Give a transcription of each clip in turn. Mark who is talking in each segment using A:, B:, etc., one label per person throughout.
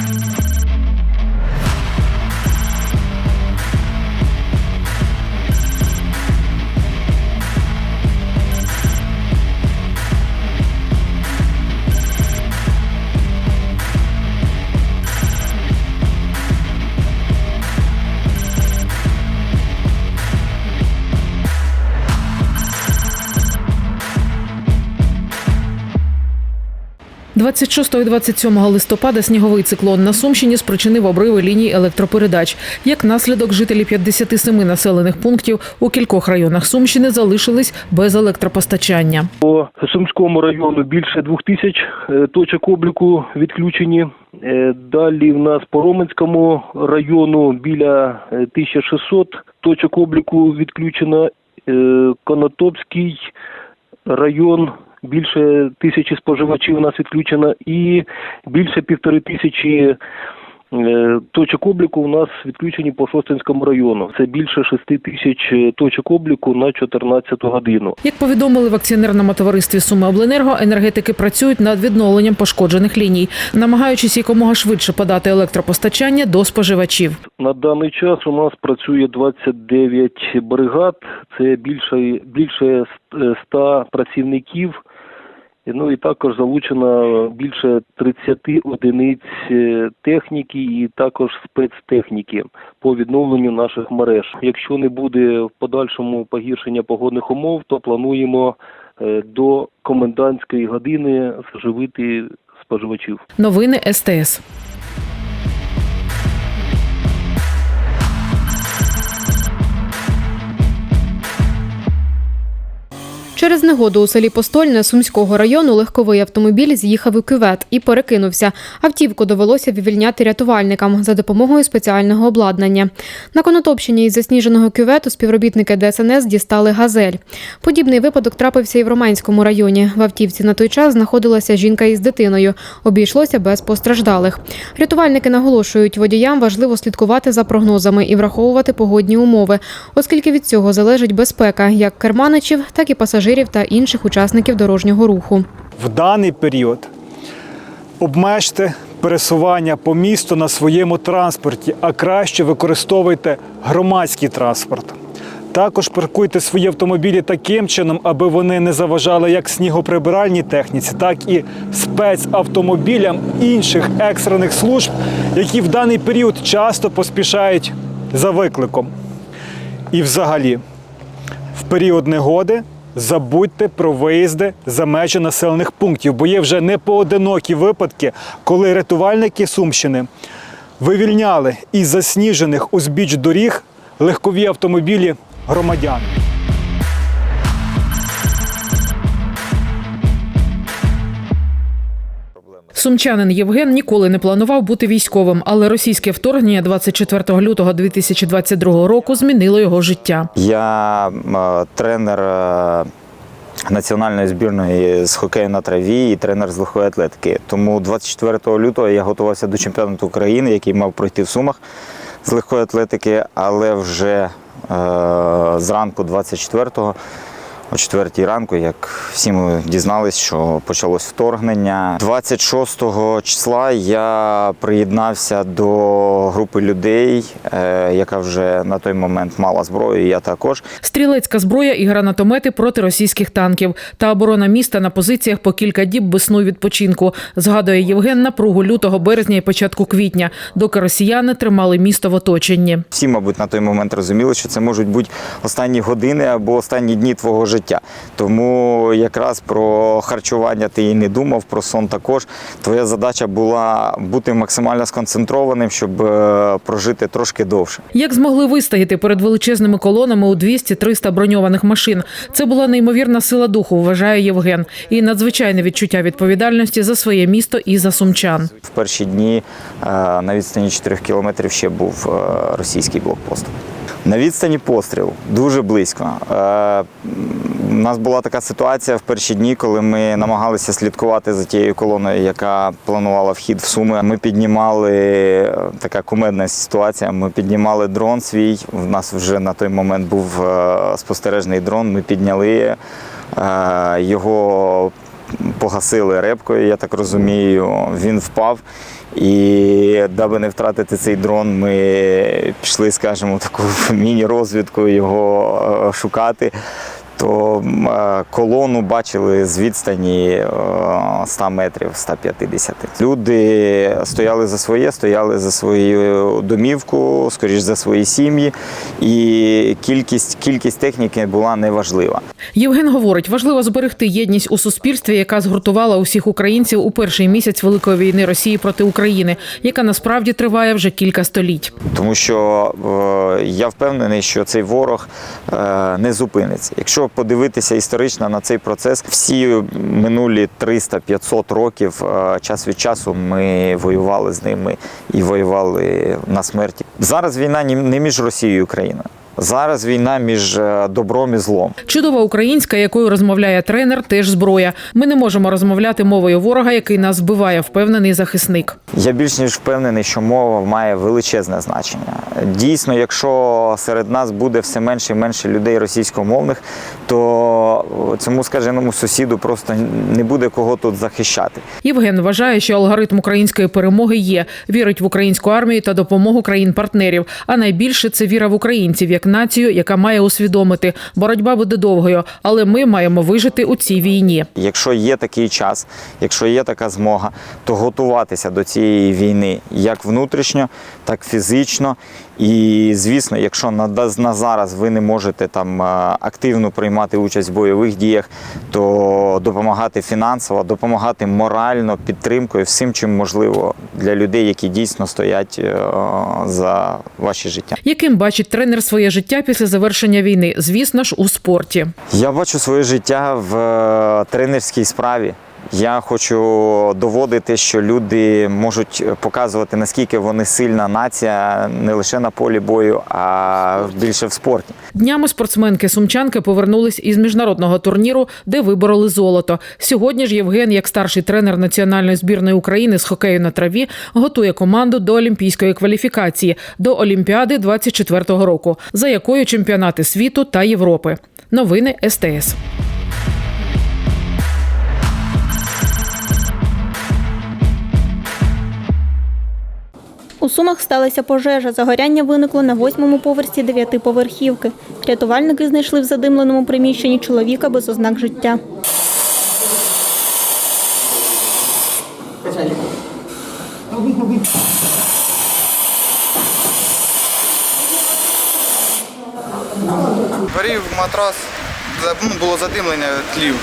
A: Thank you. – 26 і 27 листопада сніговий циклон на Сумщині спричинив обриви ліній електропередач. Як наслідок, жителі 57 населених пунктів у кількох районах Сумщини залишились без електропостачання.
B: По Сумському району більше двох тисяч е, точок обліку відключені. Е, Далі в нас по Роменському району біля е, 1600 точок обліку відключено. Е, Конотопський район більше тисячі споживачів у нас відключено і більше півтори тисячі е, точок обліку у нас відключені по Шостинському району. Це більше шести тисяч е, точок обліку на 14 годину.
A: Як повідомили в акціонерному товаристві Суми Обленерго, енергетики працюють над відновленням пошкоджених ліній, намагаючись якомога швидше подати електропостачання до споживачів.
B: На даний час у нас працює 29 бригад, це більше, більше 100 працівників. Ну і також залучено більше 30 одиниць е, техніки і також спецтехніки по відновленню наших мереж. Якщо не буде в подальшому погіршення погодних умов, то плануємо е, до комендантської години заживити споживачів.
A: Новини СТС.
C: Через негоду у селі Постольне Сумського району легковий автомобіль з'їхав у кювет і перекинувся. Автівку довелося вивільняти рятувальникам за допомогою спеціального обладнання. На Конотопщині із засніженого кювету співробітники ДСНС дістали газель. Подібний випадок трапився і в Романському районі. В автівці на той час знаходилася жінка із дитиною. Обійшлося без постраждалих. Рятувальники наголошують, водіям важливо слідкувати за прогнозами і враховувати погодні умови, оскільки від цього залежить безпека як керманичів, так і пасажирів та інших учасників дорожнього руху.
D: в даний період обмежте пересування по місту на своєму транспорті, а краще використовуйте громадський транспорт. Також паркуйте свої автомобілі таким чином, аби вони не заважали як снігоприбиральній техніці, так і спецавтомобілям інших екстрених служб, які в даний період часто поспішають за викликом. І взагалі, в період негоди забудьте про виїзди за межі населених пунктів, бо є вже не поодинокі випадки, коли рятувальники Сумщини вивільняли із засніжених узбіч доріг легкові автомобілі громадян.
A: Сумчанин Євген ніколи не планував бути військовим, але російське вторгнення 24 лютого 2022 року змінило його життя.
E: Я е, тренер е, національної збірної з хокею на траві і тренер з легкої атлетики. Тому 24 лютого я готувався до чемпіонату України, який мав пройти в Сумах з легкої атлетики, але вже е, зранку 24-го о 4 ранку, як всі ми дізнались, що почалось вторгнення. 26 числа я приєднався до групи людей, е, яка вже на той момент мала зброю. і Я також.
A: Стрілецька зброя і гранатомети проти російських танків та оборона міста на позиціях по кілька діб без сну відпочинку. Згадує Євген напругу лютого, березня і початку квітня, доки росіяни тримали місто в оточенні.
E: Всі, мабуть, на той момент розуміли, що це можуть бути останні години або останні дні твого життя. Тому якраз про харчування ти і не думав, про сон також. Твоя задача була бути максимально сконцентрованим, щоб е, прожити трошки довше.
A: Як змогли вистояти перед величезними колонами у 200-300 броньованих машин? Це була неймовірна сила духу, вважає Євген, і надзвичайне відчуття відповідальності за своє місто і за сумчан.
E: В перші дні е, на відстані 4 кілометрів ще був е, російський блокпост. На відстані пострілу дуже близько. У нас була така ситуація в перші дні, коли ми намагалися слідкувати за тією колоною, яка планувала вхід в Суми. Ми піднімали е, така кумедна ситуація. Ми піднімали дрон свій. У нас вже на той момент був е, спостережний дрон. Ми підняли е, його погасили репкою, я так розумію. Він впав. І даби не втратити цей дрон, ми пішли, скажімо, таку міні-розвідку його шукати. То е, колону бачили з відстані е, 100 метрів, 150. Люди стояли за своє, стояли за свою домівку, скоріш за свої сім'ї, і кількість, кількість техніки була неважлива.
A: Євген говорить, важливо зберегти єдність у суспільстві, яка згуртувала усіх українців у перший місяць великої війни Росії проти України, яка насправді триває вже кілька століть.
E: Тому що е, я впевнений, що цей ворог е, не зупиниться. Якщо подивитися історично на цей процес, всі минулі 300-500 років е, час від часу ми воювали з ними і воювали на смерті. Зараз війна не між Росією і Україною. Зараз війна між е, добром і злом.
A: Чудова українська, якою розмовляє тренер, теж зброя. Ми не можемо розмовляти мовою ворога, який нас вбиває, впевнений захисник.
E: Я більш ніж впевнений, що мова має величезне значення. Дійсно, якщо серед нас буде все менше і менше людей російськомовних, то цьому скаженому сусіду просто не буде кого тут захищати.
A: Євген вважає, що алгоритм української перемоги є. Вірить в українську армію та допомогу країн-партнерів. А найбільше це віра в українців як націю, яка має усвідомити, боротьба буде довгою, але ми маємо вижити у цій війні.
E: Якщо є такий час, якщо є така змога, то готуватися до цієї війни як внутрішньо, так фізично. І звісно, якщо на, на зараз ви не можете там е, активно приймати участь в бойових діях, то допомагати фінансово, допомагати морально, підтримкою, всім чим можливо для людей, які дійсно стоять е, за ваші життя.
A: Яким бачить тренер своє життя після завершення війни? Звісно ж, у спорті.
E: Я бачу своє життя в е, тренерській справі. Я хочу доводити, що люди можуть показувати, наскільки вони сильна нація не лише на полі бою, а більше в спорті.
A: Днями спортсменки сумчанки повернулись із міжнародного турніру, де вибороли золото. Сьогодні ж Євген, як старший тренер національної збірної України з хокею на траві, готує команду до олімпійської кваліфікації до Олімпіади 24-го року, за якою чемпіонати світу та Європи. Новини СТС.
F: У Сумах сталася пожежа. Загоряння виникло на восьмому поверсі дев'ятиповерхівки. Рятувальники знайшли в задимленому приміщенні чоловіка без ознак життя.
G: Горів матрас, ну, було задимлення, тлів.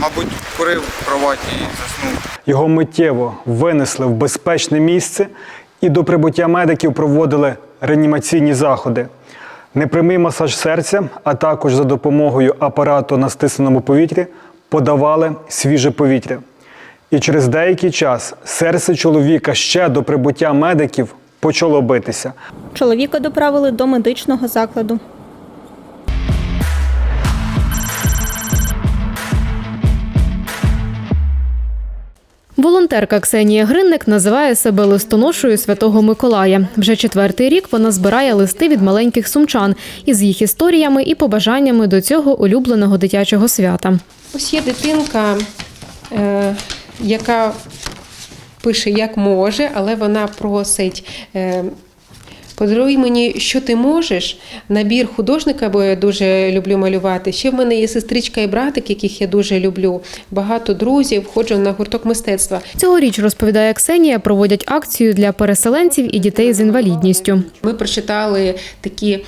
G: Мабуть, курив в кроваті і заснув.
D: Його миттєво винесли в безпечне місце і до прибуття медиків проводили реанімаційні заходи. Непрямий масаж серця, а також за допомогою апарату на стисненому повітрі подавали свіже повітря. І через деякий час серце чоловіка ще до прибуття медиків почало битися.
F: Чоловіка доправили до медичного закладу.
C: Волонтерка Ксенія Гринник називає себе листоношою Святого Миколая. Вже четвертий рік вона збирає листи від маленьких сумчан із їх історіями і побажаннями до цього улюбленого дитячого свята.
H: Ось є дитинка, е, яка пише як може, але вона просить. Подаруй мені, що ти можеш. Набір художника, бо я дуже люблю малювати. Ще в мене є сестричка і братик, яких я дуже люблю. Багато друзів, ходжу на гурток мистецтва.
C: Цьогоріч, розповідає Ксенія, проводять акцію для переселенців і дітей з інвалідністю.
H: Ми прочитали такі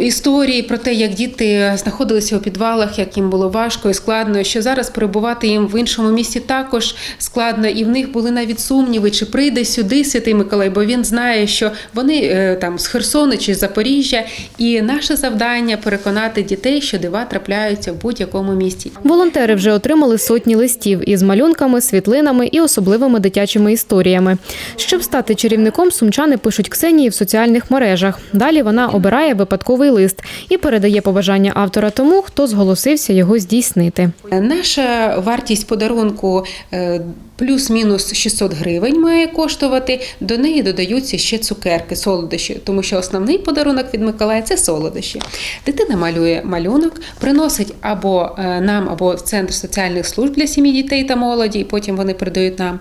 H: історії про те, як діти знаходилися у підвалах, як їм було важко і складно, що зараз перебувати їм в іншому місті також складно, і в них були навіть сумніви, чи прийде сюди Святий Миколай, бо він знає, що вони е, там з Херсону чи з Запоріжжя, і наше завдання переконати дітей, що дива трапляються в будь-якому місті.
C: Волонтери вже отримали сотні листів із малюнками, світлинами і особливими дитячими історіями. Щоб стати чарівником, сумчани пишуть Ксенії в соціальних мережах. Далі вона обирає, випадковий лист і передає побажання автора тому, хто зголосився його здійснити.
H: Наша вартість подарунку е, плюс-мінус 600 гривень має коштувати. До неї додаються ще цукерки, солодощі, тому що основний подарунок від Миколая це солодощі. Дитина малює малюнок, приносить або е, нам, або в центр соціальних служб для сім'ї дітей та молоді, і потім вони передають нам.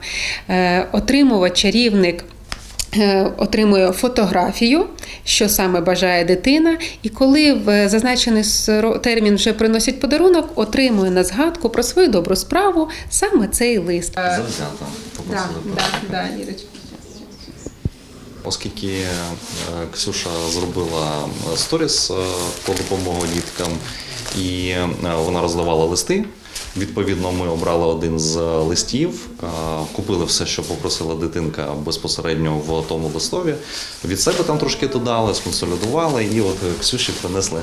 H: Е, Отримувач, чарівник. Е, Отримує фотографію, що саме бажає дитина, і коли в зазначений термін вже приносять подарунок, отримує на згадку про свою добру справу саме цей лист.
I: Завзято попросили.
H: да, да, Ірочка.
I: Оскільки е, Ксюша зробила е, сторіс е, по допомогу діткам, і е, вона роздавала листи. Відповідно, ми обрали один з листів, е, купили все, що попросила дитинка безпосередньо в тому листові. Від себе там трошки додали, сконсолідували, і от е, Ксюші принесли.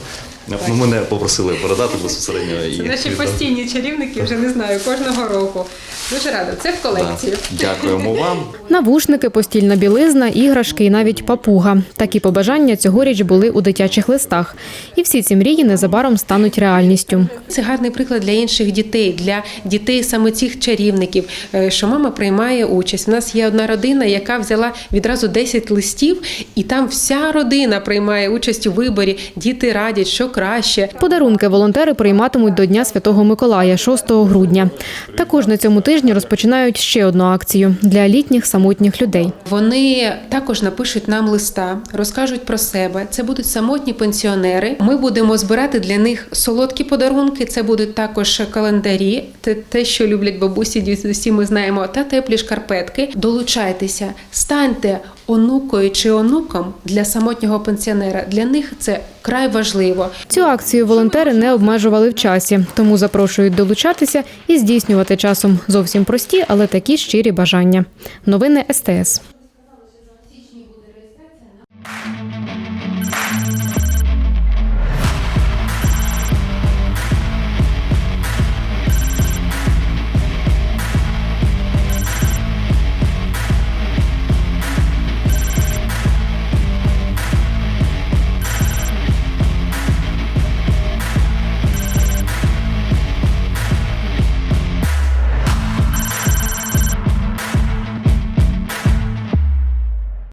I: Ну, мене попросили передати безпосередньо.
H: Це
I: і
H: наші
I: віддав.
H: постійні чарівники, вже не знаю, кожного року. Дуже рада. Це в
I: Да.
H: колекції.
I: Дякуємо вам.
C: Навушники, постільна білизна, іграшки і навіть папуга. Такі побажання цьогоріч були у дитячих листах. І всі ці мрії незабаром стануть реальністю.
H: Це гарний приклад для інших дітей, для дітей саме цих чарівників, е, що мама приймає участь. У нас є одна родина, яка взяла відразу 10 листів, і там вся родина приймає участь у виборі. Діти радять, що краще.
C: Подарунки волонтери прийматимуть до Дня Святого Миколая 6 грудня. Також на цьому тижні розпочинають ще одну акцію для літніх самотніх людей.
H: Вони також напишуть нам листа, розкажуть про себе. Це будуть самотні пенсіонери. Ми будемо збирати для них солодкі подарунки. Це будуть також календарі, те, те, що люблять бабусі, дідусі, ми знаємо, та теплі шкарпетки. Долучайтеся, станьте онукою чи онуком для самотнього пенсіонера. Для них це край важливо.
C: Цю акцію волонтери не обмежували в часі, тому запрошують долучатися і здійснювати часом зовсім прості, але такі щирі бажання. Новини СТС.